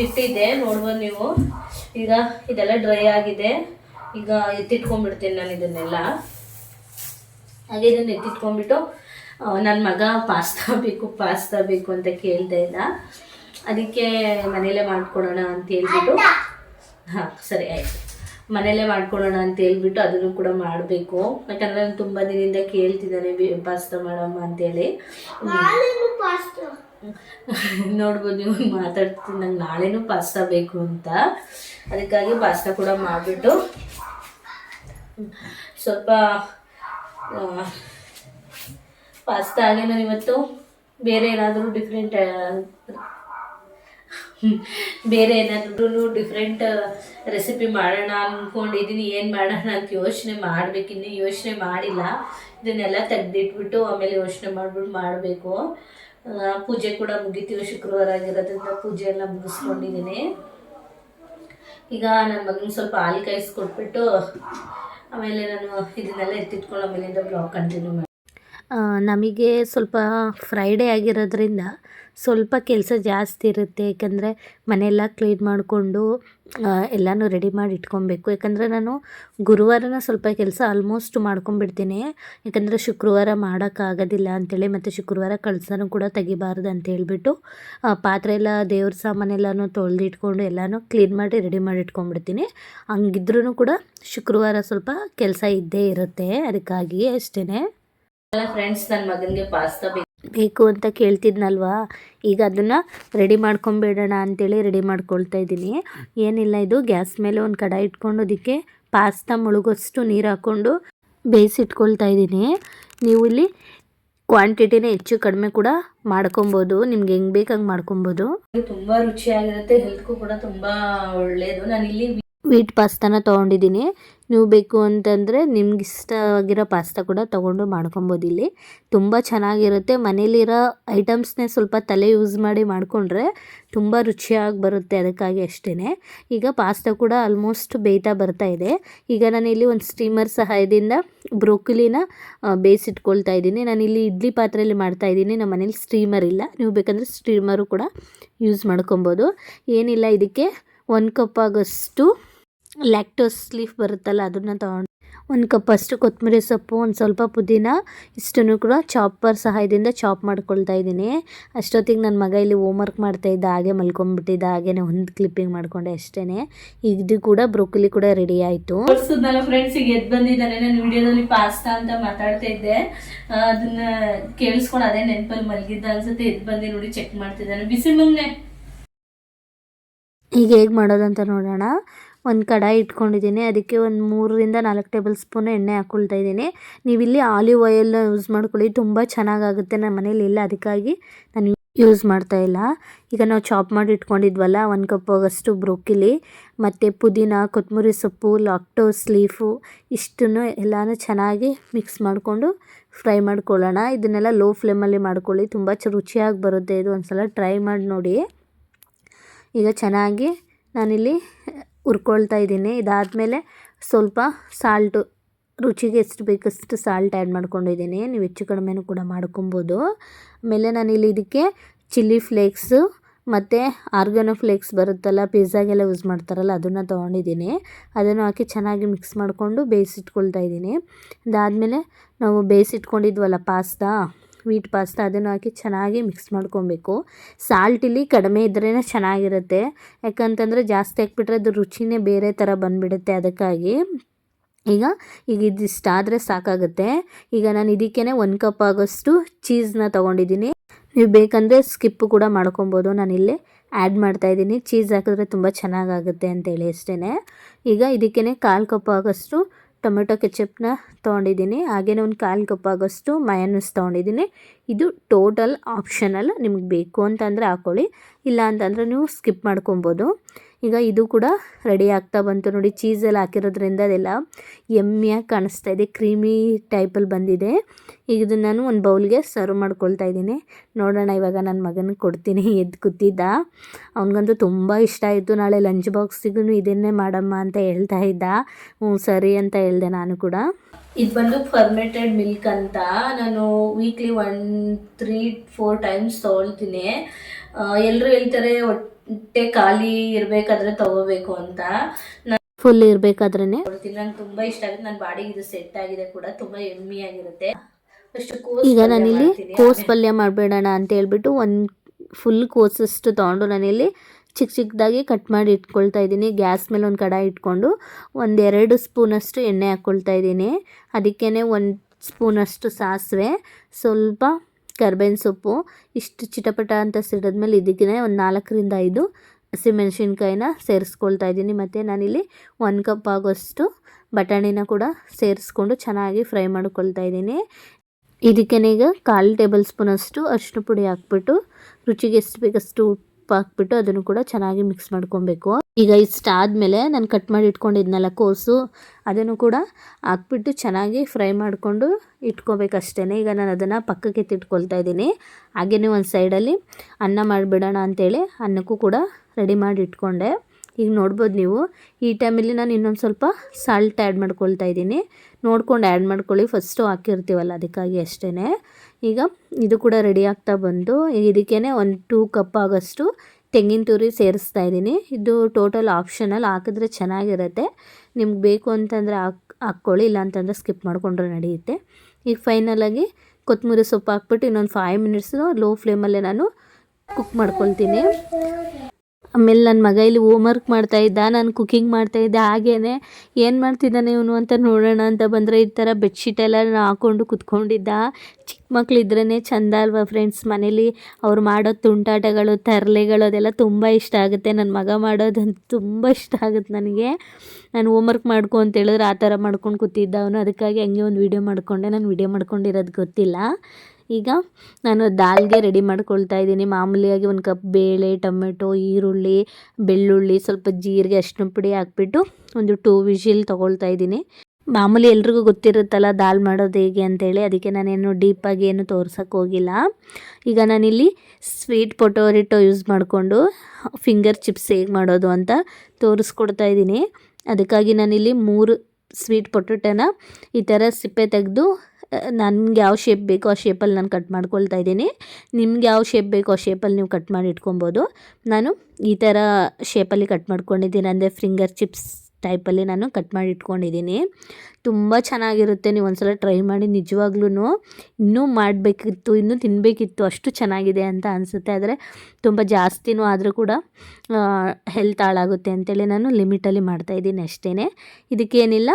ತೊಳೆದಿಟ್ಟಿದ್ದೆ ನೋಡ್ಬೋದು ನೀವು. ಈಗ ಇದೆಲ್ಲ ಡ್ರೈ ಆಗಿದೆ. ಈಗ ಎತ್ತಿಟ್ಕೊಂಡ್ಬಿಡ್ತೀನಿ ನಾನು ಇದನ್ನೆಲ್ಲ. ಹಾಗೆ ಇದನ್ನು ಎತ್ತಿಟ್ಕೊಂಡ್ಬಿಟ್ಟು ನನ್ನ ಮಗ ಪಾಸ್ತಾ ಬೇಕು ಪಾಸ್ತಾ ಬೇಕು ಅಂತ ಕೇಳ್ತಾ ಇಲ್ಲ ಅದಕ್ಕೆ ಮನೇಲೇ ಮಾಡ್ಕೊಡೋಣ ಅಂತ ಹೇಳ್ಬಿಟ್ಟು ಹಾಂ ಸರಿ ಆಯಿತು. ಮನೇಲೇ ಮಾಡ್ಕೊಡೋಣ ಅಂತ ಹೇಳ್ಬಿಟ್ಟು ಅದನ್ನು ಕೂಡ ಮಾಡಬೇಕು. ಯಾಕಂದರೆ ನಾನು ತುಂಬ ದಿನದಿಂದ ಕೇಳ್ತಿದ್ದಾನೆ ಬಿ ಪಾಸ್ತಾ ಮಾಡಮ್ಮ ಅಂತೇಳಿ. ನೋಡ್ಬೋದು, ನೀವು ಮಾತಾಡ್ತೀನಿ ನಂಗೆ ನಾಳೆನೂ ಪಾಸ್ತಾ ಬೇಕು ಅಂತ. ಅದಕ್ಕಾಗಿ ಪಾಸ್ತಾ ಕೂಡ ಮಾಡಿಬಿಟ್ಟು ಸ್ವಲ್ಪ ಪಾಸ್ತಾ ಹಾಗೆ ಇವತ್ತು ಬೇರೆ ಏನಾದರೂ ಡಿಫ್ರೆಂಟ್ ಬೇರೆ ಏನಾದ್ರೂ ಡಿಫ್ರೆಂಟ್ ರೆಸಿಪಿ ಮಾಡೋಣ ಅಂದ್ಕೊಂಡಿದ್ದೀನಿ ಏನು ಮಾಡೋಣ ಅಂತ ಯೋಚನೆ ಮಾಡಬೇಕು ಇನ್ನೂ ಯೋಚನೆ ಮಾಡಿಲ್ಲ. ಇದನ್ನೆಲ್ಲ ತೆಗ್ದಿಟ್ಬಿಟ್ಟು ಆಮೇಲೆ ಯೋಚನೆ ಮಾಡಿಬಿಟ್ಟು ಮಾಡಬೇಕು. ಪೂಜೆ ಕೂಡ ಮುಗಿತೀವಿ ಶುಕ್ರವಾರ ಆಗಿರೋದ್ರಿಂದ ಪೂಜೆ ಎಲ್ಲ ಮುಗಿಸ್ಕೊಂಡಿದ್ದೀನಿ. ಈಗ ನನ್ನ ಮಗನ ಸ್ವಲ್ಪ ಹಾಲು ಕಾಯಿಸ್ಕೊಟ್ಬಿಟ್ಟು ಆಮೇಲೆ ನಾನು ಇದನ್ನೆಲ್ಲ ಎತ್ತಿಟ್ಕೊಂಡು ಆಮೇಲಿಂದ ಬ್ಲಾಗ್ ಕಂಟಿನ್ಯೂ ಮಾಡಿ ನಮಗೆ ಸ್ವಲ್ಪ ಫ್ರೈಡೇ ಆಗಿರೋದ್ರಿಂದ ಸ್ವಲ್ಪ ಕೆಲಸ ಜಾಸ್ತಿ ಇರುತ್ತೆ. ಯಾಕಂದರೆ ಮನೆಯೆಲ್ಲ ಕ್ಲೀನ್ ಮಾಡಿಕೊಂಡು ಎಲ್ಲನೂ ರೆಡಿ ಮಾಡಿ ಇಟ್ಕೊಬೇಕು. ಯಾಕಂದರೆ ನಾನು ಗುರುವಾರನ ಸ್ವಲ್ಪ ಕೆಲಸ ಆಲ್ಮೋಸ್ಟ್ ಮಾಡ್ಕೊಂಬಿಡ್ತೀನಿ ಯಾಕಂದರೆ ಶುಕ್ರವಾರ ಮಾಡೋಕ್ಕಾಗೋದಿಲ್ಲ ಅಂಥೇಳಿ ಮತ್ತು ಶುಕ್ರವಾರ ಕಳಸನೂ ಕೂಡ ತೆಗಿಬಾರ್ದು ಅಂತ ಹೇಳಿಬಿಟ್ಟು ಪಾತ್ರೆ ಎಲ್ಲ ದೇವ್ರ ಸಾಮಾನೆಲ್ಲನೂ ತೊಳೆದಿಟ್ಕೊಂಡು ಎಲ್ಲನೂ ಕ್ಲೀನ್ ಮಾಡಿ ರೆಡಿ ಮಾಡಿ ಇಟ್ಕೊಂಡ್ಬಿಡ್ತೀನಿ. ಹಂಗಿದ್ರೂ ಕೂಡ ಶುಕ್ರವಾರ ಸ್ವಲ್ಪ ಕೆಲಸ ಇದ್ದೇ ಇರುತ್ತೆ. ಅದಕ್ಕಾಗಿ ಅಷ್ಟೇ ಫ್ರೆಂಡ್ಸ್ ನನ್ನ ಮಗನಿಗೆ ಪಾಸ್ತಾ ಬೇಕು ಅಂತ ಕೇಳ್ತಿದ್ನಲ್ವಾ? ಈಗ ಅದನ್ನು ರೆಡಿ ಮಾಡ್ಕೊಂಬಿಡೋಣ ಅಂತೇಳಿ ರೆಡಿ ಮಾಡ್ಕೊಳ್ತಾ ಇದ್ದೀನಿ. ಏನಿಲ್ಲ ಇದು, ಗ್ಯಾಸ್ ಮೇಲೆ ಒಂದು ಕಡಾಯಿ ಇಟ್ಕೊಂಡು ಅದಕ್ಕೆ ಪಾಸ್ತಾ ಮುಳುಗೋಷ್ಟು ನೀರು ಹಾಕ್ಕೊಂಡು ಬೇಯಿಸಿಟ್ಕೊಳ್ತಾ ಇದ್ದೀನಿ. ನೀವು ಇಲ್ಲಿ ಕ್ವಾಂಟಿಟಿನ ಹೆಚ್ಚು ಕಡಿಮೆ ಕೂಡ ಮಾಡ್ಕೊಬೋದು. ನಿಮ್ಗೆ ಹೆಂಗೆ ಬೇಕು ಹಂಗೆ ಮಾಡ್ಕೊಬೋದು. ತುಂಬ ರುಚಿಯಾಗಿರುತ್ತೆ ಹೆಲ್ತ್ಗೂ ಕೂಡ ತುಂಬ ಒಳ್ಳೆಯದು ನಾನು ಇಲ್ಲಿ ವೀಟ್ ಪಾಸ್ತಾನ ತೊಗೊಂಡಿದ್ದೀನಿ. ನೀವು ಬೇಕು ಅಂತಂದರೆ ನಿಮ್ಗೆ ಇಷ್ಟವಾಗಿರೋ ಪಾಸ್ತಾ ಕೂಡ ತೊಗೊಂಡು ಮಾಡ್ಕೊಬೋದು ಇಲ್ಲಿ ತುಂಬ ಚೆನ್ನಾಗಿರುತ್ತೆ. ಮನೇಲಿರೋ ಐಟಮ್ಸ್ನೇ ಸ್ವಲ್ಪ ತಲೆ ಯೂಸ್ ಮಾಡಿ ಮಾಡಿಕೊಂಡ್ರೆ ತುಂಬ ರುಚಿಯಾಗಿ ಬರುತ್ತೆ ಅದಕ್ಕಾಗಿ ಅಷ್ಟೇ ಈಗ ಪಾಸ್ತಾ ಕೂಡ ಆಲ್ಮೋಸ್ಟ್ ಬೇಯ್ತಾ ಬರ್ತಾ ಇದೆ. ಈಗ ನಾನು ಇಲ್ಲಿ ಒಂದು ಸ್ಟೀಮರ್ ಸಹಾಯದಿಂದ ಬ್ರೋಕಲಿನ ಬೇಯಿಸಿಟ್ಕೊಳ್ತಾ ಇದ್ದೀನಿ. ಇಲ್ಲಿ ಇಡ್ಲಿ ಪಾತ್ರೆಯಲ್ಲಿ ಮಾಡ್ತಾ ಇದ್ದೀನಿ. ನಮ್ಮ ಮನೇಲಿ ಸ್ಟೀಮರ್ ಇಲ್ಲ. ನೀವು ಬೇಕಂದರೆ ಸ್ಟೀಮರು ಕೂಡ ಯೂಸ್ ಮಾಡ್ಕೊಬೋದು. ಏನಿಲ್ಲ, ಇದಕ್ಕೆ ಒಂದು ಕಪ್ ಆಗೋಷ್ಟು ಲ್ಯಾಕ್ಟೋಸ್ ಲೀಫ್ ಬರುತ್ತಲ್ಲ ಅದನ್ನು ತೊಗೊಂಡು ಒಂದು ಕಪ್ ಅಷ್ಟು ಕೊತ್ತಂಬರಿ ಸೊಪ್ಪು ಒಂದು ಸ್ವಲ್ಪ ಪುದೀನ ಇಷ್ಟನ್ನು ಕೂಡ ಚಾಪರ್ ಸಹಾಯದಿಂದ ಚಾಪ್ ಮಾಡ್ಕೊಳ್ತಾ ಇದ್ದೀನಿ. ಅಷ್ಟೊತ್ತಿಗೆ ನನ್ನ ಮಗ ಇಲ್ಲಿ ಹೋಮ್ವರ್ಕ್ ಮಾಡ್ತಾ ಇದ್ದ ಹಾಗೆ ಮಲ್ಕೊಂಡ್ಬಿಟ್ಟಿದ್ದ ಹಾಗೇ ಒಂದು ಕ್ಲಿಪ್ಪಿಂಗ್ ಮಾಡಿಕೊಂಡೆ ಅಷ್ಟೇ ಇದು ಕೂಡ ಬ್ರೋಕಲಿ ಕೂಡ ರೆಡಿ ಆಯಿತು. ಫ್ರೆಂಡ್ಸ್ ಈಗ ಎದ್ದು ಬಂದಿದ್ದಾನೆ ನಾನು ವಿಡಿಯೋದಲ್ಲಿ ಪಾಸ್ತಾ ಅಂತ ಮಾತಾಡ್ತಾ ಇದ್ದೆ. ಅದನ್ನ ಕೇಳಿಸ್ಕೊಂಡು ಅದೇ ನೆನಪಲ್ಲಿ ಮಲಗಿದ್ದ ಅನ್ಸುತ್ತೆ ಎದ್ದು ಬಂದು ನೋಡಿ ಚೆಕ್ ಮಾಡ್ತಿದ್ದಾನೆ. ಬಿಸಿ ಮುನ್ನೆ ಈಗ ಹೇಗೆ ಮಾಡೋದಂತ ನೋಡೋಣ. ಒಂದು ಕಡಾಯಿ ಇಟ್ಕೊಂಡಿದ್ದೀನಿ. ಅದಕ್ಕೆ ಒಂದು ಮೂರರಿಂದ ನಾಲ್ಕು ಟೇಬಲ್ ಸ್ಪೂನ್ ಎಣ್ಣೆ ಹಾಕೊಳ್ತಾ ಇದ್ದೀನಿ. ನೀವಿಲ್ಲಿ ಆಲಿವ್ ಆಯಿಲ್ ಯೂಸ್ ಮಾಡ್ಕೊಳ್ಳಿ. ತುಂಬ ಚೆನ್ನಾಗಾಗುತ್ತೆ. ನಮ್ಮ ಮನೇಲಿ ಇಲ್ಲ. ಅದಕ್ಕಾಗಿ ನಾನು ಯೂಸ್ ಮಾಡ್ತಾ ಇಲ್ಲ. ಈಗ ನಾವು ಚಾಪ್ ಮಾಡಿ ಇಟ್ಕೊಂಡಿದ್ವಲ್ಲ, ಒಂದು ಕಪ್ ಆಗಷ್ಟು ಬ್ರೋಕಿಲಿ, ಮತ್ತು ಪುದೀನ ಕೊತ್ತಂಬರಿ ಸೊಪ್ಪು, ಲಾಕ್ಟೋಸ್, ಲೀಫು, ಇಷ್ಟನ್ನು ಎಲ್ಲನೂ ಚೆನ್ನಾಗಿ ಮಿಕ್ಸ್ ಮಾಡಿಕೊಂಡು ಫ್ರೈ ಮಾಡ್ಕೊಳ್ಳೋಣ. ಇದನ್ನೆಲ್ಲ ಲೋ ಫ್ಲೇಮಲ್ಲಿ ಮಾಡ್ಕೊಳ್ಳಿ. ತುಂಬ ರುಚಿಯಾಗಿ ಬರುತ್ತೆ. ಇದು ಒಂದು ಸಲ ಟ್ರೈ ಮಾಡಿ ನೋಡಿ. ಈಗ ಚೆನ್ನಾಗಿ ನಾನಿಲ್ಲಿ ಹುರ್ಕೊಳ್ತಾ ಇದ್ದೀನಿ. ಇದಾದಮೇಲೆ ಸ್ವಲ್ಪ ಸಾಲ್ಟು ರುಚಿಗೆ ಎಷ್ಟು ಬೇಕಷ್ಟು ಸಾಲ್ಟ್ ಆ್ಯಡ್ ಮಾಡ್ಕೊಂಡಿದ್ದೀನಿ. ನೀವು ಹೆಚ್ಚು ಕಡಿಮೆನೂ ಕೂಡ ಮಾಡ್ಕೊಬೋದು. ಆಮೇಲೆ ನಾನಿಲ್ಲಿ ಇದಕ್ಕೆ ಚಿಲ್ಲಿ ಫ್ಲೇಕ್ಸು ಮತ್ತು ಆರ್ಗನೋ ಫ್ಲೇಕ್ಸ್ ಬರುತ್ತಲ್ಲ ಪಿಜ್ಜಾಗೆಲ್ಲ ಯೂಸ್ ಮಾಡ್ತಾರಲ್ಲ, ಅದನ್ನು ತೊಗೊಂಡಿದ್ದೀನಿ. ಅದನ್ನು ಹಾಕಿ ಚೆನ್ನಾಗಿ ಮಿಕ್ಸ್ ಮಾಡಿಕೊಂಡು ಬೇಯಿಸಿಟ್ಕೊಳ್ತಾ ಇದ್ದೀನಿ. ಅದಾದಮೇಲೆ ನಾವು ಬೇಯಿಸಿಟ್ಕೊಂಡಿದ್ವಲ್ಲ ಪಾಸ್ತಾ ವೀಟ್ ಪಾಸ್ತಾ ಅದನ್ನು ಹಾಕಿ ಚೆನ್ನಾಗಿ ಮಿಕ್ಸ್ ಮಾಡ್ಕೊಬೇಕು. ಸಾಲ್ಟ್ ಇಲ್ಲಿ ಕಡಿಮೆ ಇದ್ರೇ ಚೆನ್ನಾಗಿರುತ್ತೆ. ಯಾಕಂತಂದರೆ ಜಾಸ್ತಿ ಹಾಕ್ಬಿಟ್ರೆ ಅದು ರುಚಿನೇ ಬೇರೆ ಥರ ಬಂದುಬಿಡುತ್ತೆ ಅದಕ್ಕಾಗಿ. ಈಗ ಈಗ ಇದಿಷ್ಟಾದರೆ ಸಾಕಾಗುತ್ತೆ. ಈಗ ನಾನು ಇದಕ್ಕೇ ಒಂದು ಕಪ್ ಆಗೋಷ್ಟು ಚೀಸ್ನ ತೊಗೊಂಡಿದ್ದೀನಿ ನೀವು ಬೇಕಂದರೆ ಸ್ಕಿಪ್ ಕೂಡ ಮಾಡ್ಕೊಬೋದು. ನಾನಿಲ್ಲಿ ಆ್ಯಡ್ ಮಾಡ್ತಾಯಿದ್ದೀನಿ ಚೀಸ್ ಹಾಕಿದ್ರೆ ತುಂಬ ಚೆನ್ನಾಗಾಗುತ್ತೆ ಅಂತೇಳಿ ಅಷ್ಟೇ ಈಗ ಇದಕ್ಕೇ ಕಾಲು ಕಪ್ ಆಗೋಷ್ಟು ಟೊಮೆಟೊ ಕೆಚಪ್ನ ತೊಗೊಂಡಿದ್ದೀನಿ. ಹಾಗೆಯೇ ಒಂದು ಕಾಲು ಕಪ್ ಆಗೋಷ್ಟು ಮಯನಸ್ ತೊಗೊಂಡಿದ್ದೀನಿ. ಇದು ಟೋಟಲ್ ಆಪ್ಷನಲ್ ನಿಮಗೆ ಬೇಕು ಅಂತಂದರೆ ಹಾಕ್ಕೊಳ್ಳಿ ಇಲ್ಲ ಅಂತಂದರೆ ನೀವು ಸ್ಕಿಪ್ ಮಾಡ್ಕೊಬೋದು. ಈಗ ಇದು ಕೂಡ ರೆಡಿ ಆಗ್ತಾ ಬಂತು ನೋಡಿ ಚೀಸೆಲ್ಲ ಹಾಕಿರೋದ್ರಿಂದ ಅದೆಲ್ಲ ಎಮ್ಮೆಯಾಗಿ ಕಾಣಿಸ್ತಾ ಇದೆ ಕ್ರೀಮಿ ಟೈಪಲ್ಲಿ ಬಂದಿದೆ. ಈಗ ಇದನ್ನು ನಾನು ಒಂದು ಬೌಲ್ಗೆ ಸರ್ವ್ ಮಾಡ್ಕೊಳ್ತಾ ಇದ್ದೀನಿ. ನೋಡೋಣ, ಇವಾಗ ನನ್ನ ಮಗನಿಗೆ ಕೊಡ್ತೀನಿ ಎದ್ದು ಕೂತಿದ್ದ ಅವನಿಗಂತೂ ತುಂಬ ಇಷ್ಟ ಆಯಿತು. ನಾಳೆ ಲಂಚ್ ಬಾಕ್ಸಿಗೂ ಇದನ್ನೇ ಮಾಡಮ್ಮ ಅಂತ ಹೇಳ್ತಾ ಇದ್ದ. ಹ್ಞೂ ಸರಿ ಅಂತ ಹೇಳಿದೆ ನಾನು ಕೂಡ. ಇದು ಬಂದು ಫರ್ಮೆಟೆಡ್ ಮಿಲ್ಕ್ ಅಂತ. ನಾನು weekly one three four times ತೊಗೊಳ್ತೀನಿ. ಎಲ್ಲರೂ ಹೇಳ್ತಾರೆ ಹೊಟ್ಟೆ ಖಾಲಿ ಇರಬೇಕಾದ್ರೆ ತಗೋಬೇಕು ಅಂತ. ಫುಲ್ ಇರ್ಬೇಕಾದ್ರೆ ಕೊಡ್ತೀನಿ ನಂಗೆ ತುಂಬಾ ಇಷ್ಟ ಆಗುತ್ತೆ. ನನ್ನ ಬಾಡಿಗೆ ಇದು ಸೆಟ್ ಆಗಿದೆ ಕೂಡ ತುಂಬಾ ಎಮ್ಮಿ ಆಗಿರುತ್ತೆ. ಈಗ ನಾನಿಲ್ಲಿ. ಕೋಸ್ ಪಲ್ಯ ಮಾಡಬೇಡೋಣ ಅಂತ ಹೇಳ್ಬಿಟ್ಟು ಒಂದು ಫುಲ್ ಕೋಸಷ್ಟು ತೊಗೊಂಡು ನಾನಿಲ್ಲಿ ಚಿಕ್ಕ ಚಿಕ್ಕದಾಗಿ ಕಟ್ ಮಾಡಿ ಇಟ್ಕೊಳ್ತಾ ಇದ್ದೀನಿ. ಗ್ಯಾಸ್ ಮೇಲೆ ಒಂದು ಕಡಾಯಿ ಇಟ್ಕೊಂಡು ಒಂದೆರಡು ಸ್ಪೂನಷ್ಟು ಎಣ್ಣೆ ಹಾಕ್ಕೊಳ್ತಾ ಇದ್ದೀನಿ. ಅದಕ್ಕೇ ಒಂದು ಸ್ಪೂನಷ್ಟು ಸಾಸಿವೆ. ಸ್ವಲ್ಪ ಕರ್ಬೇವಿನ ಸೊಪ್ಪು, ಇಷ್ಟು ಚಿಟಪಟ ಅಂತ ಸಿಡಿದ್ಮೇಲೆ ಇದಕ್ಕೇ ಒಂದು ನಾಲ್ಕರಿಂದ ಐದು ಹಸಿಮೆಣಸಿನ್ಕಾಯಿನ ಸೇರಿಸ್ಕೊಳ್ತಾ ಇದ್ದೀನಿ. ಮತ್ತು ನಾನಿಲ್ಲಿ ಒಂದು ಕಪ್ ಆಗೋಷ್ಟು ಬಟಾಣಿನ ಕೂಡ ಸೇರಿಸ್ಕೊಂಡು ಚೆನ್ನಾಗಿ ಫ್ರೈ ಮಾಡ್ಕೊಳ್ತಾ ಇದ್ದೀನಿ. ಇದಕ್ಕೆ ಈಗ ಕಾಲು ಟೇಬಲ್ ಸ್ಪೂನಷ್ಟು ಅರಿಶಿನ ಪುಡಿ ಹಾಕ್ಬಿಟ್ಟು ರುಚಿಗೆ ಎಷ್ಟು ಬೇಕಷ್ಟು ಉಪ್ಪು ಹಾಕ್ಬಿಟ್ಟು ಅದನ್ನು ಕೂಡ ಚೆನ್ನಾಗಿ ಮಿಕ್ಸ್ ಮಾಡ್ಕೊಬೇಕು. ಈಗ ಇಷ್ಟಾದಮೇಲೆ ನಾನು ಕಟ್ ಮಾಡಿ ಇಟ್ಕೊಂಡಿದ್ನಲ್ಲ ಕೋಸು, ಅದನ್ನು ಕೂಡ ಹಾಕ್ಬಿಟ್ಟು ಚೆನ್ನಾಗಿ ಫ್ರೈ ಮಾಡಿಕೊಂಡು ಇಟ್ಕೋಬೇಕಷ್ಟೇ ಈಗ ನಾನು ಅದನ್ನು ಪಕ್ಕಕ್ಕೆ ಎತ್ತಿಟ್ಕೊಳ್ತಾ ಇದ್ದೀನಿ. ಹಾಗೆಯೇ ಒಂದು ಸೈಡಲ್ಲಿ ಅನ್ನ ಮಾಡಿಬಿಡೋಣ ಅಂತೇಳಿ ಅನ್ನಕ್ಕೂ ಕೂಡ ರೆಡಿ ಮಾಡಿ ಇಟ್ಕೊಂಡೆ. ಈಗ ನೋಡ್ಬೋದು ನೀವು, ಈ ಟೈಮಲ್ಲಿ ನಾನು ಇನ್ನೊಂದು ಸ್ವಲ್ಪ ಸಾಲ್ಟ್ ಆ್ಯಡ್ ಮಾಡ್ಕೊಳ್ತಾ ಇದ್ದೀನಿ. ನೋಡ್ಕೊಂಡು ಆ್ಯಡ್ ಮಾಡ್ಕೊಳ್ಳಿ. ಫಸ್ಟು ಹಾಕಿರ್ತೀವಲ್ಲ, ಅದಕ್ಕಾಗಿ ಅಷ್ಟೇ ಈಗ ಇದು ಕೂಡ ರೆಡಿ ಆಗ್ತಾ ಬಂದು ಇದಕ್ಕೇ ಒಂದು ಟೂ ಕಪ್ ಆಗೋಷ್ಟು ತೆಂಗಿನ ತುರಿ ಸೇರಿಸ್ತಾ ಇದ್ದೀನಿ. ಇದು ಟೋಟಲ್ ಆಪ್ಷನಲ್ ಹಾಕಿದ್ರೆ ಚೆನ್ನಾಗಿರುತ್ತೆ. ನಿಮ್ಗೆ ಬೇಕು ಅಂತಂದರೆ ಹಾಕ್, ಹಾಕ್ಕೊಳ್ಳಿ ಇಲ್ಲ ಅಂತಂದರೆ ಸ್ಕಿಪ್ ಮಾಡಿಕೊಂಡ್ರೆ ನಡೆಯುತ್ತೆ. ಈಗ ಫೈನಲಾಗಿ ಕೊತ್ತಂಬರಿ ಸೊಪ್ಪು ಹಾಕ್ಬಿಟ್ಟು ಇನ್ನೊಂದು ಫೈವ್ ಮಿನಿಟ್ಸು ಲೋ ಫ್ಲೇಮಲ್ಲೇ ನಾನು ಕುಕ್ ಮಾಡ್ಕೊಳ್ತೀನಿ. ಆಮೇಲೆ ನನ್ನ ಮಗ ಇಲ್ಲಿ ಹೋಮ್ವರ್ಕ್ ಮಾಡ್ತಾ ಇದ್ದ, ನಾನು ಕುಕ್ಕಿಂಗ್ ಮಾಡ್ತಾ ಇದ್ದೆ ಹಾಗೇ ಏನು ಮಾಡ್ತಿದ್ದಾನೆ ಇವನು ಅಂತ ನೋಡೋಣ ಅಂತ ಬಂದರೆ ಈ ಥರ ಬೆಡ್ಶೀಟ್ ಎಲ್ಲ ಹಾಕ್ಕೊಂಡು ಕುತ್ಕೊಂಡಿದ್ದ. ಚಿಕ್ಕ ಮಕ್ಕಳಿದ್ರೇ ಚಂದ ಅಲ್ವಾ ಫ್ರೆಂಡ್ಸ್ ಮನೇಲಿ ಅವ್ರು ಮಾಡೋ ತುಂಟಾಟಗಳು, ತರಲೆಗಳು ಅದೆಲ್ಲ ತುಂಬ ಇಷ್ಟ ಆಗುತ್ತೆ. ನನ್ನ ಮಗ ಮಾಡೋದಂತೂ ತುಂಬ ಇಷ್ಟ ಆಗುತ್ತೆ ನನಗೆ. ನಾನು ಹೋಮ್ವರ್ಕ್ ಮಾಡ್ಕೊ ಅಂತ ಹೇಳಿದ್ರೆ ಆ ಥರ ಮಾಡ್ಕೊಂಡು ಕೂತಿದ್ದ ಅವನು. ಅದಕ್ಕಾಗಿ ಹಂಗೆ ಒಂದು ವೀಡಿಯೋ ಮಾಡಿಕೊಂಡೆ. ನಾನು ವೀಡಿಯೋ ಮಾಡ್ಕೊಂಡಿರೋದು ಗೊತ್ತಿಲ್ಲ. ಈಗ ನಾನು ದಾಲ್ಗೆ ರೆಡಿ ಮಾಡ್ಕೊಳ್ತಾ ಇದ್ದೀನಿ. ಮಾಮೂಲಿಯಾಗಿ ಒಂದು ಕಪ್ ಬೇಳೆ, ಟೊಮೆಟೊ, ಈರುಳ್ಳಿ, ಬೆಳ್ಳುಳ್ಳಿ, ಸ್ವಲ್ಪ ಜೀರಿಗೆ ಅರಿಶಿನ ಪುಡಿ ಹಾಕ್ಬಿಟ್ಟು ಒಂದು ಟೂ ವಿಷಿಲ್ ತೊಗೊಳ್ತಾ ಇದ್ದೀನಿ. ಮಾಮೂಲಿ ಎಲ್ರಿಗೂ ಗೊತ್ತಿರುತ್ತಲ್ಲ ದಾಲ್ ಮಾಡೋದು ಹೇಗೆ ಅಂತೇಳಿ, ಅದಕ್ಕೆ ನಾನೇನು ಡೀಪಾಗಿ ಏನು ತೋರ್ಸೋಕ್ಕೆ ಹೋಗಿಲ್ಲ. ಈಗ ನಾನಿಲ್ಲಿ ಸ್ವೀಟ್ ಪೊಟೋರಿಟೊ ಯೂಸ್ ಮಾಡಿಕೊಂಡು ಫಿಂಗರ್ ಚಿಪ್ಸ್ ಹೇಗೆ ಮಾಡೋದು ಅಂತ ತೋರಿಸ್ಕೊಡ್ತಾ ಇದ್ದೀನಿ. ಅದಕ್ಕಾಗಿ ನಾನಿಲ್ಲಿ ಮೂರು ಸ್ವೀಟ್ ಪೊಟೊಟೊನ ಈ ಥರ ಸಿಪ್ಪೆ ತೆಗೆದು ನನಗೆ ಯಾವ ಶೇಪ್ ಬೇಕೋ ಆ ಶೇಪಲ್ಲಿ ನಾನು ಕಟ್ ಮಾಡ್ಕೊಳ್ತಾ ಇದ್ದೀನಿ. ನಿಮ್ಗೆ ಯಾವ ಶೇಪ್ ಬೇಕೋ ಆ ಶೇಪಲ್ಲಿ ನೀವು ಕಟ್ ಮಾಡಿ ಇಟ್ಕೊಬೋದು. ನಾನು ಈ ಥರ ಶೇಪಲ್ಲಿ ಕಟ್ ಮಾಡ್ಕೊಂಡಿದ್ದೀನಿ. ಅಂದರೆ ಫಿಂಗರ್ ಚಿಪ್ಸ್ ಟೈಪಲ್ಲಿ ನಾನು ಕಟ್ ಮಾಡಿ ಇಟ್ಕೊಂಡಿದ್ದೀನಿ. ತುಂಬ ಚೆನ್ನಾಗಿರುತ್ತೆ, ನೀವು ಒಂದ್ಸಲ ಟ್ರೈ ಮಾಡಿ ನಿಜವಾಗ್ಲೂ ಇನ್ನೂ ಮಾಡಬೇಕಿತ್ತು, ಇನ್ನೂ ತಿನ್ನಬೇಕಿತ್ತು ಅಷ್ಟು ಚೆನ್ನಾಗಿದೆ ಅಂತ ಅನಿಸುತ್ತೆ. ಆದರೆ ತುಂಬ ಜಾಸ್ತಿನೂ ಆದರೂ ಕೂಡ ಹೆಲ್ತ್ ಹಾಳಾಗುತ್ತೆ ಅಂತೇಳಿ ನಾನು ಲಿಮಿಟಲ್ಲಿ ಮಾಡ್ತಾಯಿದ್ದೀನಿ ಅಷ್ಟೇ ಇದಕ್ಕೇನಿಲ್ಲ,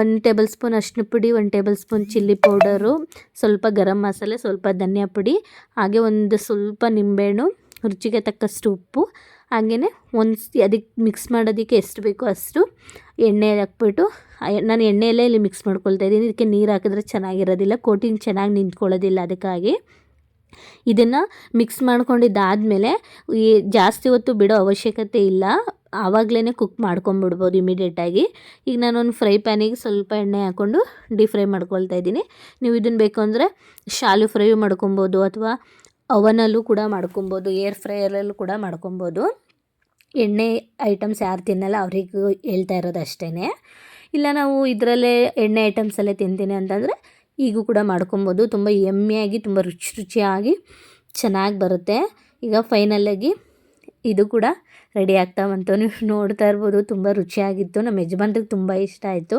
ಒಂದು ಟೇಬಲ್ ಸ್ಪೂನ್ ಅರಿಶಿನ ಪುಡಿ, ಒಂದು ಟೇಬಲ್ ಸ್ಪೂನ್ ಚಿಲ್ಲಿ ಪೌಡರು ಸ್ವಲ್ಪ ಗರಂ ಮಸಾಲೆ, ಸ್ವಲ್ಪ ಧನಿಯಾ ಪುಡಿ, ಹಾಗೆ ಒಂದು ಸ್ವಲ್ಪ ನಿಂಬೆಹಣ್ಣು, ರುಚಿಗೆ ತಕ್ಕಷ್ಟು ಉಪ್ಪು ಹಾಗೆಯೇ ಒಂದು ಅದಕ್ಕೆ ಮಿಕ್ಸ್ ಮಾಡೋದಕ್ಕೆ ಎಷ್ಟು ಬೇಕೋ ಅಷ್ಟು ಎಣ್ಣೆ ಹಾಕ್ಬಿಟ್ಟು ನಾನು ಎಣ್ಣೆಯಲ್ಲೇ ಇಲ್ಲಿ ಮಿಕ್ಸ್ ಮಾಡ್ಕೊಳ್ತಾ ಇದ್ದೀನಿ. ಇದಕ್ಕೆ ನೀರು ಹಾಕಿದ್ರೆ ಚೆನ್ನಾಗಿರೋದಿಲ್ಲ ಕೋಟಿಂಗ್ ಚೆನ್ನಾಗಿ ನಿಂತ್ಕೊಳ್ಳೋದಿಲ್ಲ ಅದಕ್ಕಾಗಿ. ಇದನ್ನು ಮಿಕ್ಸ್ ಮಾಡ್ಕೊಂಡಿದ್ದಾದಮೇಲೆ, ಈ ಜಾಸ್ತಿ ಹೊತ್ತು ಬಿಡೋ ಅವಶ್ಯಕತೆ ಇಲ್ಲ. ಆವಾಗಲೇ ಕುಕ್ ಮಾಡ್ಕೊಂಬಿಡ್ಬೋದು ಇಮಿಡಿಯೇಟಾಗಿ ಈಗ ನಾನೊಂದು ಫ್ರೈ ಪ್ಯಾನಿಗೆ ಸ್ವಲ್ಪ ಎಣ್ಣೆ ಹಾಕ್ಕೊಂಡು ಡೀಪ್ ಫ್ರೈ ಮಾಡ್ಕೊಳ್ತಾ ಇದ್ದೀನಿ. ನೀವು ಇದನ್ನು ಬೇಕು ಅಂದರೆ ಶಾಲು ಫ್ರೈ ಮಾಡ್ಕೊಬೋದು ಅಥವಾ ಅವನಲ್ಲೂ ಕೂಡ ಮಾಡ್ಕೊಬೋದು ಏರ್ ಫ್ರೈಯರಲ್ಲೂ ಕೂಡ ಮಾಡ್ಕೊಬೋದು. ಎಣ್ಣೆ ಐಟಮ್ಸ್ ಯಾರು ತಿನ್ನಲ್ಲ ಅವ್ರಿಗೂ ಹೇಳ್ತಾ ಇರೋದು ಅಷ್ಟೇ ಇಲ್ಲ ನಾವು ಇದರಲ್ಲೇ ಎಣ್ಣೆ ಐಟಮ್ಸಲ್ಲೇ ತಿಂತೀನಿ ಅಂತಂದರೆ ಈಗೂ ಕೂಡ ಮಾಡ್ಕೊಬೋದು. ತುಂಬ ಎಮ್ಮೆಯಾಗಿ ತುಂಬ ರುಚಿ ರುಚಿಯಾಗಿ ಚೆನ್ನಾಗಿ ಬರುತ್ತೆ. ಈಗ ಫೈನಲ್ಲಾಗಿ ಇದು ಕೂಡ ರೆಡಿ ಆಗ್ತಾ ಬಂತು. ನೀವು ನೋಡ್ತಾ ಇರ್ಬೋದು, ತುಂಬ ರುಚಿಯಾಗಿತ್ತು. ನಮ್ಮ ಯಜಮಾನ್ರಿಗೆ ತುಂಬ ಇಷ್ಟ ಆಯಿತು.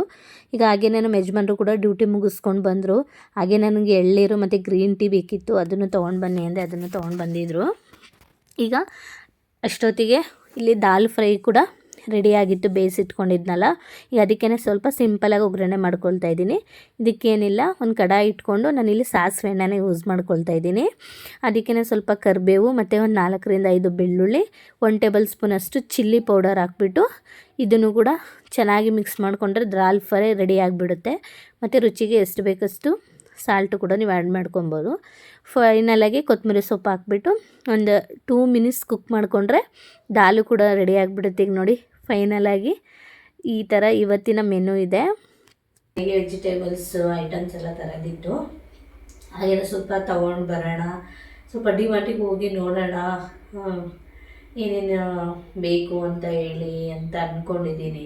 ಈಗ ಹಾಗೆ ನಮ್ಮ ಯಜಮಾನ್ರು ಕೂಡ ಡ್ಯೂಟಿ ಮುಗಿಸ್ಕೊಂಡು ಬಂದರು. ಹಾಗೆ ನನಗೆ ಎಳ್ಳೀರು ಮತ್ತು ಗ್ರೀನ್ ಟೀ ಬೇಕಿತ್ತು. ಅದನ್ನು ತೊಗೊಂಡು ಬನ್ನಿ ಅಂದರೆ ಅದನ್ನು ತೊಗೊಂಡು ಬಂದಿದ್ದರು ಈಗ ಅಷ್ಟೊತ್ತಿಗೆ ಇಲ್ಲಿ ದಾಲ್ ಫ್ರೈ ಕೂಡ ರೆಡಿಯಾಗಿತ್ತು ಬೇಯಿಸಿಟ್ಕೊಂಡಿದ್ನಲ್ಲ, ಈಗ ಅದಕ್ಕೇ ಸ್ವಲ್ಪ ಸಿಂಪಲಾಗಿ ಒಗ್ಗರಣೆ ಮಾಡ್ಕೊಳ್ತಾ ಇದ್ದೀನಿ. ಇದಕ್ಕೇನಿಲ್ಲ, ಒಂದು ಕಡಾಯಿ ಇಟ್ಕೊಂಡು ನಾನಿಲ್ಲಿ ಸಾಸಿವೆ ಎಣ್ಣೆನೇ ಯೂಸ್ ಮಾಡ್ಕೊಳ್ತಾ ಇದ್ದೀನಿ. ಅದಕ್ಕೇ ಸ್ವಲ್ಪ ಕರಿಬೇವು ಮತ್ತು ಒಂದು ನಾಲ್ಕರಿಂದ ಐದು ಬೆಳ್ಳುಳ್ಳಿ ಒನ್ ಟೇಬಲ್ ಸ್ಪೂನಷ್ಟು ಚಿಲ್ಲಿ ಪೌಡರ್ ಹಾಕ್ಬಿಟ್ಟು ಇದನ್ನು ಕೂಡ ಚೆನ್ನಾಗಿ ಮಿಕ್ಸ್ ಮಾಡಿಕೊಂಡ್ರೆ ದಾಲ್ ಫ್ರೈ ರೆಡಿ ಆಗಿಬಿಡುತ್ತೆ. ಮತ್ತು ರುಚಿಗೆ ಎಷ್ಟು ಬೇಕಷ್ಟು ಸಾಲ್ಟು ಕೂಡ ನೀವು ಆ್ಯಡ್ ಮಾಡ್ಕೊಬೋದು ಫೈನಲಾಗಿ ಕೊತ್ತಂಬರಿ ಸೊಪ್ಪು ಹಾಕ್ಬಿಟ್ಟು ಒಂದು ಟೂ ಮಿನಿಟ್ಸ್ ಕುಕ್ ಮಾಡಿಕೊಂಡ್ರೆ ದಾಲು ಕೂಡ ರೆಡಿ ಆಗಿಬಿಡುತ್ತೆ. ಈಗ ನೋಡಿ ಫೈನಲಾಗಿ ಈ ಥರ ಇವತ್ತಿನ ಮೆನು ಇದೆ. ವೆಜಿಟೇಬಲ್ಸ್ ಐಟಮ್ಸ್ ಎಲ್ಲ ತರದಿತ್ತು. ಹಾಗೆಲ್ಲ ಸ್ವಲ್ಪ ತಗೊಂಡು ಬರೋಣ. ಸ್ವಲ್ಪ ಡಿಮಾರ್ಟಿಗೆ ಹೋಗಿ ನೋಡೋಣ. ಏನೇನು ಬೇಕು ಅಂತ ಹೇಳಿ ಅಂತ ಅಂದ್ಕೊಂಡಿದ್ದೀನಿ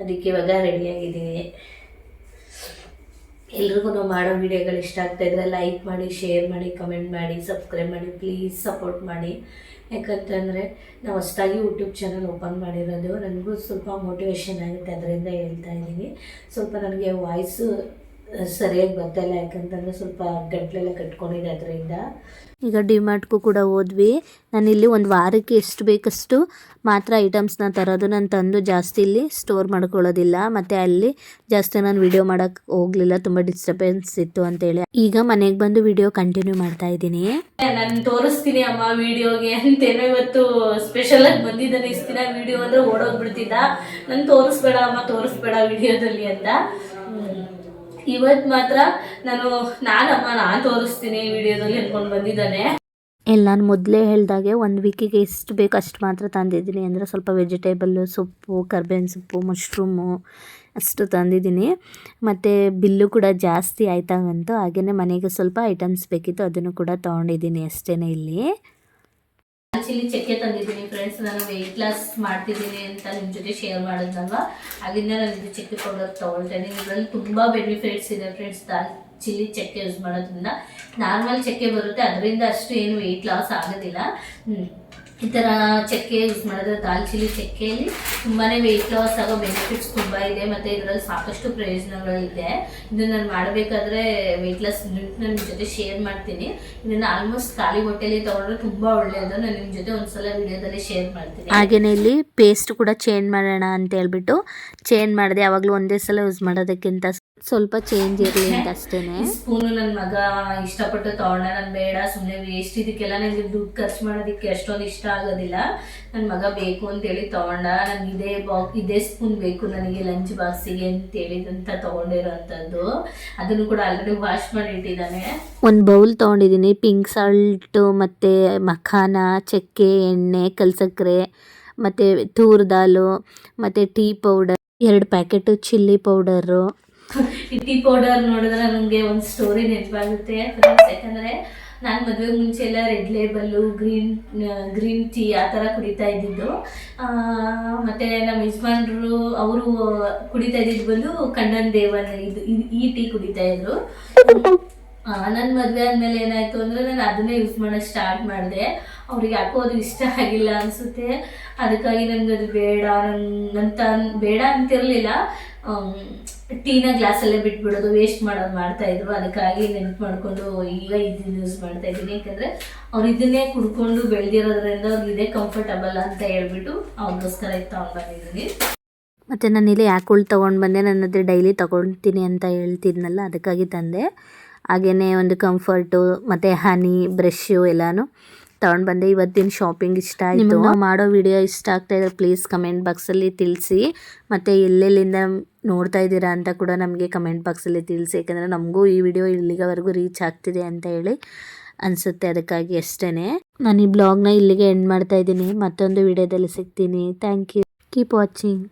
ಅದಕ್ಕೆ ಇವಾಗ ರೆಡಿಯಾಗಿದ್ದೀನಿ ಎಲ್ರಿಗೂ ನಾವು ಮಾಡೋ ವಿಡಿಯೋಗಳು ಇಷ್ಟ ಆಗ್ತಾ ಇದ್ರೆ ಲೈಕ್ ಮಾಡಿ ಶೇರ್ ಮಾಡಿ ಕಮೆಂಟ್ ಮಾಡಿ ಸಬ್ಸ್ಕ್ರೈಬ್ ಮಾಡಿ ಪ್ಲೀಸ್ ಸಪೋರ್ಟ್ ಮಾಡಿ. ಯಾಕಂತಂದರೆ ನಾವು ಹೊಸದಾಗಿ ಯೂಟ್ಯೂಬ್ ಚಾನಲ್ ಓಪನ್ ಮಾಡಿರೋದು, ನನಗೂ ಸ್ವಲ್ಪ ಮೋಟಿವೇಶನ್ ಆಗುತ್ತೆ ಅದರಿಂದ ಹೇಳ್ತಾ ಇದ್ದೀನಿ. ಸ್ವಲ್ಪ ನನಗೆ ವಾಯ್ಸು ಸರಿಯಾಗಿ ಬರ್ತಾಯಿಲ್ಲ ಯಾಕಂತಂದರೆ ಸ್ವಲ್ಪ ಗಂಟ್ಲೆಲ್ಲ ಕಟ್ಕೊಂಡಿದೆ ಅದರಿಂದ. ಈಗ ಡಿಮಾರ್ಟ್ಗೂ ಕೂಡ ಹೋದ್ವಿ. ನಾನು ಇಲ್ಲಿ ಒಂದು ವಾರಕ್ಕೆ ಎಷ್ಟು ಬೇಕಷ್ಟು ಮಾತ್ರ ಐಟಮ್ಸ್ನ ತರೋದು ನಾನು ತಂದು ಜಾಸ್ತಿ ಇಲ್ಲಿ ಸ್ಟೋರ್ ಮಾಡ್ಕೊಳ್ಳೋದಿಲ್ಲ. ಮತ್ತು ಅಲ್ಲಿ ಜಾಸ್ತಿ ನಾನು ವಿಡಿಯೋ ಮಾಡೋಕ್ಕೆ ಹೋಗಲಿಲ್ಲ ತುಂಬ ಡಿಸ್ಟರ್ಬೆನ್ಸ್ ಇತ್ತು ಅಂತೇಳಿ. ಈಗ ಮನೆಗೆ ಬಂದು ವಿಡಿಯೋ ಕಂಟಿನ್ಯೂ ಮಾಡ್ತಾ ಇದ್ದೀನಿ. ನಾನು ತೋರಿಸ್ತೀನಿ ಅಮ್ಮ ವಿಡಿಯೋಗೆ ಅಂತೇನೋ ಇವತ್ತು ಸ್ಪೆಷಲ್ ಆಗಿ ಬಂದಿದ್ದಾನೆ. ಇಷ್ಟು ದಿನ ವಿಡಿಯೋ ಅಂದ್ರೆ ಓಡೋಗ್ಬಿಡ್ತಿದ್ದ. ನಾನು ತೋರಿಸ್ಬೇಡ ಅಮ್ಮ ತೋರಿಸ್ಬೇಡ ವಿಡಿಯೋದಲ್ಲಿ ಅಂತ. ಇವತ್ತು ಮಾತ್ರ ನಾನು ನಾನಮ್ಮ, ನಾನು ತೋರಿಸ್ತೀನಿ ವಿಡಿಯೋದಲ್ಲಿ ಅನ್ಕೊಂಡು ಬಂದಿದ್ದಾನೆ. ಎಲ್ಲ ನಾನು ಮೊದಲೇ ಹೇಳಿದಾಗೆ ಒಂದು ವೀಕಿಗೆ ಎಷ್ಟು ಬೇಕು ಅಷ್ಟು ಮಾತ್ರ ತಂದಿದ್ದೀನಿ. ಅಂದರೆ ಸ್ವಲ್ಪ ವೆಜಿಟೇಬಲ್ಲು ಸೊಪ್ಪು, ಕರ್ಬೇವಿನ ಸೊಪ್ಪು ಮಶ್ರೂಮು ಅಷ್ಟು ತಂದಿದ್ದೀನಿ. ಮತ್ತು ಬಿಲ್ಲು ಕೂಡ ಜಾಸ್ತಿ ಆಯ್ತಾವಂತು ಹಾಗೆಯೇ ಮನೆಗೆ ಸ್ವಲ್ಪ ಐಟಮ್ಸ್ ಬೇಕಿತ್ತು ಅದನ್ನು ಕೂಡ ತೊಗೊಂಡಿದ್ದೀನಿ ಅಷ್ಟೇ ಇಲ್ಲಿ. ಚಿಲ್ಲಿ ಚಕ್ಕೆ ತಂದಿದ್ದೀನಿ ಫ್ರೆಂಡ್ಸ್ ನಾನು ವೆಯ್ಟ್ ಲಾಸ್ ಮಾಡ್ತಿದ್ದೀನಿ ಅಂತ ನಿಮ್ಮ ಜೊತೆ ಶೇರ್ ಮಾಡಿದ್ನಲ್ವ? ಆಗಿಂದ ನಾನು ಇದು ಚಕ್ಕೆ ಪೌಡರ್ ತೊಗೊಳ್ತೇನೆ. ಇದರಲ್ಲಿ ತುಂಬ ಬೆನಿಫಿಟ್ಸ್ ಇದೆ ಫ್ರೆಂಡ್ಸ್ ಚಿಲ್ಲಿ ಚಕ್ಕೆ ಯೂಸ್ ಮಾಡೋದ್ರಿಂದ. ನಾರ್ಮಲ್ ಚಕ್ಕೆ ಬರುತ್ತೆ. ಅದರಿಂದ ಅಷ್ಟು ಏನು ವೆಯ್ಟ್ ಲಾಸ್ ಆಗೋದಿಲ್ಲ. ಈ ಥರ ಚಕ್ಕೆ ಯೂಸ್ ಮಾಡಿದ್ರೆ ದಾಲ್ಚಿಲಿ ಚಕ್ಕೆಯಲ್ಲಿ ತುಂಬಾ ವೆಯ್ಟ್ ಲಾಸ್ ಆಗೋ ಬೆನಿಫಿಟ್ಸ್ ತುಂಬ ಇದೆ. ಮತ್ತು ಇದರಲ್ಲಿ ಸಾಕಷ್ಟು ಪ್ರಯೋಜನಗಳಿದೆ ಇದನ್ನು ನಾನು ಮಾಡಬೇಕಾದ್ರೆ ವೆಯ್ಟ್ ಲಾಸ್ ನಿಮ್ಮ ಜೊತೆ ಶೇರ್ ಮಾಡ್ತೀನಿ. ಇದನ್ನು ಆಲ್ಮೋಸ್ಟ್ ಖಾಲಿ ಹೊಟ್ಟೆಲಿ ತೊಗೊಂಡ್ರೆ ತುಂಬ ಒಳ್ಳೆಯದು ನಾನು ನಿಮ್ಮ ಜೊತೆ ಒಂದ್ಸಲ ವಿಡಿಯೋದಲ್ಲಿ ಶೇರ್ ಮಾಡ್ತೀನಿ. ಹಾಗೆಯೇ ಇಲ್ಲಿ ಪೇಸ್ಟ್ ಕೂಡ ಚೇಂಜ್ ಮಾಡೋಣ ಅಂತ ಹೇಳ್ಬಿಟ್ಟು ಚೇಂಜ್ ಮಾಡಿದೆ. ಯಾವಾಗಲೂ ಒಂದೇ ಸಲ ಯೂಸ್ ಮಾಡೋದಕ್ಕಿಂತ ಸ್ವಲ್ಪ ಚೇಂಜ್ ಇರಲಿ ಅಂತ ಅಷ್ಟೇನೆ. ಸ್ಪೂನು ನನ್ನ ಮಗ ಇಷ್ಟಪಟ್ಟು ತಗೊಂಡ ನಾನು ಬೇಡ ಸುಮ್ಮನೆ ವೇಸ್ಟ್ ಇದಕ್ಕೆಲ್ಲ ನನಗೆ ದುಡ್ಡು ಖರ್ಚು ಮಾಡೋದಕ್ಕೆ ಅಷ್ಟೊಂದು ಇಷ್ಟ ಆಗೋದಿಲ್ಲ. ನನ್ನ ಮಗ ಬೇಕು ಅಂತೇಳಿ ತಗೊಂಡ ನನಗೆ ಇದೇ ಬಾಕ್ ಇದೇ ಸ್ಪೂನ್ ಬೇಕು ನನಗೆ ಲಂಚ್ ಬಾಕ್ಸಿಗೆ ಗೆ ಅಂತ ತೊಗೊಂಡಿರೋಂಥದ್ದು. ಅದನ್ನು ಕೂಡ ಆಲ್ರೆಡಿ ವಾಶ್ ಮಾಡಿ ಇಟ್ಟಿದ್ದಾನೆ ಒಂದು ಬೌಲ್ ತೊಗೊಂಡಿದ್ದೀನಿ ಪಿಂಕ್ ಸಾಲ್ಟು ಮತ್ತು ಮಖಾನ ಚಕ್ಕೆ ಎಣ್ಣೆ ಕಲ್ಸಕ್ರೆ ಮತ್ತು ತೂರ್ ದಾಲು ಮತ್ತು ಟೀ ಪೌಡರ್ ಎರಡು ಪ್ಯಾಕೆಟು ಚಿಲ್ಲಿ ಪೌಡರು ಈ ಟೀ ಪೌಡರ್ ನೋಡಿದ್ರೆ ನನಗೆ ಒಂದು ಸ್ಟೋರಿ ನೆನಪಾಗುತ್ತೆ. ಫ್ರೆಂಡ್ಸ್ ಯಾಕಂದರೆ ನಾನು ಮದುವೆ ಮುಂಚೆ ಎಲ್ಲ red label green green tea ಆ ಥರ ಕುಡಿತಾ ಇದ್ದಿದ್ದು. ಮತ್ತು ನಮ್ಮ ಯಜಮಾನ್ರು ಅವರು ಕುಡಿತಾ ಇದ್ದಿದ್ದು ಬಂದು ಕಣ್ಣನ್ ದೇವನ್ ಇದು ಈ- ಟೀ ಕುಡಿತಾ ಇದ್ರು. ನನ್ನ ಮದುವೆ ಆದಮೇಲೆ ಏನಾಯಿತು ಅಂದರೆ ನಾನು ಅದನ್ನೇ ಯೂಸ್ ಮಾಡೋಕ್ಕೆ ಸ್ಟಾರ್ಟ್ ಮಾಡಿದೆ. ಅವ್ರಿಗೆ ಯಾಕೋ ಅದು ಇಷ್ಟ ಆಗಿಲ್ಲ ಅನಿಸುತ್ತೆ. ಅದಕ್ಕಾಗಿ ನನಗೆ ಅದು ಬೇಡ ನಂತ ಬೇಡ ಅಂತಿರಲಿಲ್ಲ. ಟೀನ ಗ್ಲಾಸಲ್ಲೇ ಬಿಟ್ಬಿಡೋದು ವೇಸ್ಟ್ ಮಾಡೋದು ಮಾಡ್ತಾ ಇದ್ರು. ಅದಕ್ಕಾಗಿ ನೆನ್ಪು ಮಾಡಿಕೊಂಡು ಈಗ ಇದನ್ನ ಯೂಸ್ ಮಾಡ್ತಾ ಇದ್ದೀನಿ. ಯಾಕಂದರೆ ಅವ್ರು ಇದನ್ನೇ ಕುಡ್ಕೊಂಡು ಬೆಳೆದಿರೋದ್ರಿಂದ ಅವ್ರಿಗೆ ಇದೇ ಕಂಫರ್ಟಬಲ್ ಅಂತ ಹೇಳ್ಬಿಟ್ಟು ಅವ್ರಿಗೋಸ್ಕರ ಇದು ತಗೊಂಡು ಬಂದಿದ್ದೀನಿ. ಮತ್ತು ನಾನು ಇಲ್ಲಿ ಯಾಕುಳ್ ತೊಗೊಂಡು ಬಂದೆ? ನನ್ನ ಹತ್ರ ಡೈಲಿ ತೊಗೊಳ್ತೀನಿ ಅಂತ ಹೇಳ್ತಿದ್ನಲ್ಲ ಅದಕ್ಕಾಗಿ ತಂದೆ. ಹಾಗೆಯೇ ಒಂದು ಕಂಫರ್ಟು ಮತ್ತು ಹನಿ ಬ್ರಷು ಎಲ್ಲನೂ ತೊಗೊಂಡು ಬಂದೆ. ಇವತ್ತಿನ ಶಾಪಿಂಗ್ ಇಷ್ಟ ಆಯಿತು. ಮಾಡೋ ವಿಡಿಯೋ ಇಷ್ಟ ಆಗ್ತಾ ಇದ್ರೆ ಪ್ಲೀಸ್ ಕಮೆಂಟ್ ಬಾಕ್ಸಲ್ಲಿ ತಿಳಿಸಿ. ಮತ್ತು ಎಲ್ಲೆಲ್ಲಿಂದ ನೋಡ್ತಾ ಇದ್ದೀರಾ ಅಂತ ಕೂಡ ನಮಗೆ ಕಮೆಂಟ್ ಬಾಕ್ಸಲ್ಲಿ ತಿಳಿಸಿ, ಯಾಕಂದರೆ ನಮಗೂ ಈ ವಿಡಿಯೋ ಇಲ್ಲಿಗವರೆಗೂ ರೀಚ್ ಆಗ್ತಿದೆ ಅಂತ ಹೇಳಿ ಅನಿಸುತ್ತೆ ಅದಕ್ಕಾಗಿ ಅಷ್ಟೇ ನಾನು ಈ ಬ್ಲಾಗ್ನ ಇಲ್ಲಿಗೆ ಎಂಡ್ ಮಾಡ್ತಾ ಇದ್ದೀನಿ. ಮತ್ತೊಂದು ವಿಡಿಯೋದಲ್ಲಿ ಸಿಗ್ತೀನಿ. Thank you keep watching